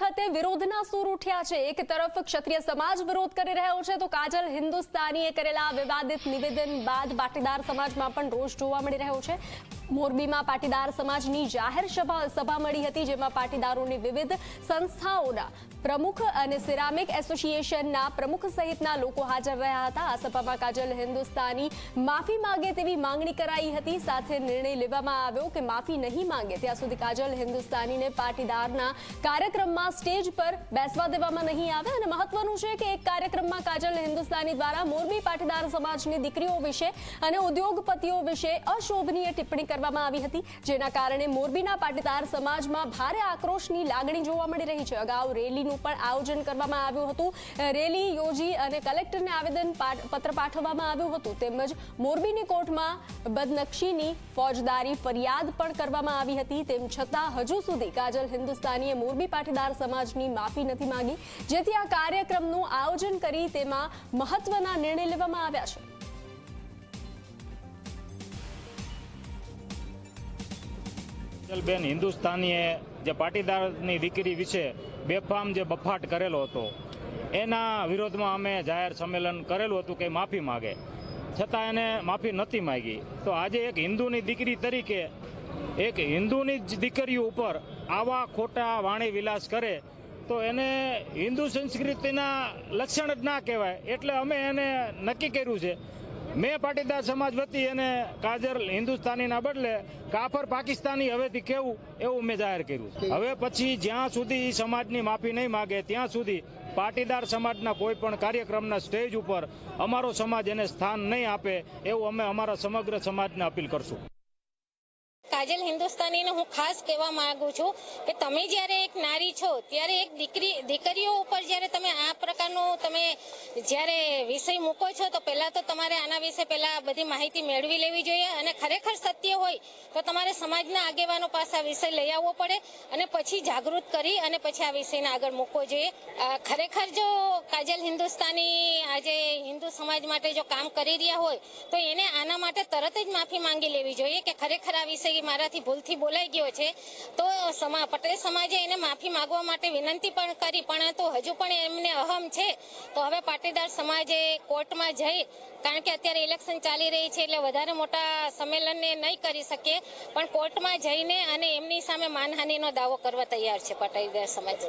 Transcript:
વખતે વિરોધના સૂર ઉઠ્યા છે. એક તરફ ક્ષત્રિય સમાજ વિરોધ કરી રહ્યો છે, તો કાજલ હિન્દુસ્તાનીએ કરેલા વિવાદિત નિવેદન બાદ પાટીદાર સમાજમાં પણ રોષ જોવા મળી રહ્યો છે. મોરબીમાં પાટીદાર સમાજની જાહેર સભા મળી હતી, જેમાં પાટીદારોની વિવિધ સંસ્થાઓના પ્રમુખ અને સિરામિક એસોસિએશનના પ્રમુખ સહિતના લોકો હાજર રહ્યા હતા. આ સભામાં કાજલ હિન્દુસ્તાની માફી માંગે તેવી માંગણી કરાઈ હતી. સાથે નિર્ણય લેવામાં આવ્યો કે માફી નહીં માંગે, ત્યાં સુધી કાજલ હિન્દુસ્તાનીને પાટીદારના કાર્યક્રમમાં સ્ટેજ પર બેસવા દેવામાં નહીં આવે. અને મહત્વનું છે કે એક કાર્યક્રમમાં કાજલ હિન્દુસ્તાની દ્વારા મોરબી પાટીદાર સમાજની દીકરીઓ વિશે અને ઉદ્યોગપતિઓ વિશે અશોભનીય ટિપ્પણી કરવામાં આવી હતી, જેના કારણે મોરબીના પાટીદાર સમાજમાં ભારે આક્રોશની લાગણી જોવા મળી રહી છે. અગાઉ રેલીનું પણ આયોજન કરવામાં આવ્યું હતું. રેલી યોજી અને કલેક્ટરને આવેદન પત્ર પાઠવવામાં આવ્યું હતું. તેમજ મોરબીની કોર્ટમાં બદનક્ષીની ફોજદારી ફરિયાદ પણ કરવામાં આવી હતી. તેમ છતાં હજુ સુધી કાજલ હિન્દુસ્તાનીએ મોરબી પાટીદાર સમાજની માફી નથી માંગી. જેથી આ કાર્યક્રમનું આયોજન કરી તેમાં મહત્વના નિર્ણય લેવામાં આવ્યા છે. બેન હિન્દુસ્તાનીએ જે પાટીદારની દીકરી વિશે બેફામ જે બફાટ કરેલો હતો, એના વિરોધમાં અમે જાહેર સંમેલન કરેલું હતું કે માફી માગે. છતાં એને માફી નથી માંગી. તો આજે એક હિન્દુની દીકરી તરીકે, એક હિન્દુની જ દીકરીઓ ઉપર આવા ખોટા વાણી વિલાસ કરે, તો એને હિન્દુ સંસ્કૃતિના લક્ષણ જ ના કહેવાય. એટલે અમે એને નક્કી કર્યું છે મેં પાટીદાર સમાજ વતી અને કાજર હિન્દુસ્તાનીના બદલે કાફર પાકિસ્તાની હવેથી કેવું એવું મેં જાહેર કર્યું હવે પછી જ્યાં સુધી સમાજની માફી નહીં માગે, ત્યાં સુધી પાટીદાર સમાજના કોઈ પણ કાર્યક્રમના સ્ટેજ ઉપર અમારો સમાજ એને સ્થાન નહીં આપે એવું અમે અમારા સમગ્ર સમાજને અપીલ કરશું. કાજલ હિન્દુસ્તાનીને હું ખાસ કહેવા માંગુ છું કે તમે જ્યારે એક નારી છો, ત્યારે એક દીકરી, દીકરીઓ ઉપર જ્યારે તમે આ પ્રકારનો તમે જ્યારે વિષય મૂકો છો, તો પહેલા તો તમારે આના વિશે પહેલા બધી માહિતી મેળવી લેવી જોઈએ અને ખરેખર સત્ય હોય, તો તમારે સમાજના આગેવાનો પાસે આ વિષય લઈ આવવો પડે અને પછી જાગૃત કરી અને પછી આ વિષયને આગળ મૂકવો જોઈએ. ખરેખર જો કાજલ હિન્દુસ્તાની આજે હિન્દુ સમાજ માટે જો કામ કરી રહ્યા હોય, તો એને આના માટે તરત જ માફી માંગી લેવી જોઈએ કે ખરેખર આ વિષય મારાથી ભૂલથી બોલાઈ ગયો છે. તો સમા, પટેલ સમાજે એને માફી માંગવા માટે વિનંતી પણ કરી પણ તો હજુ પણ એમને અહમ છે. તો હવે પાટીદાર સમાજે કોર્ટમાં જઈ, કારણ કે અત્યારે ઇલેક્શન ચાલી રહી છે એટલે વધારે મોટા સંમેલનને નહીં કરી શકીએ. પણ કોર્ટમાં જઈને અને એમની સામે માનહાનિનો દાવો કરવા તૈયાર છે પાટીદાર સમાજ.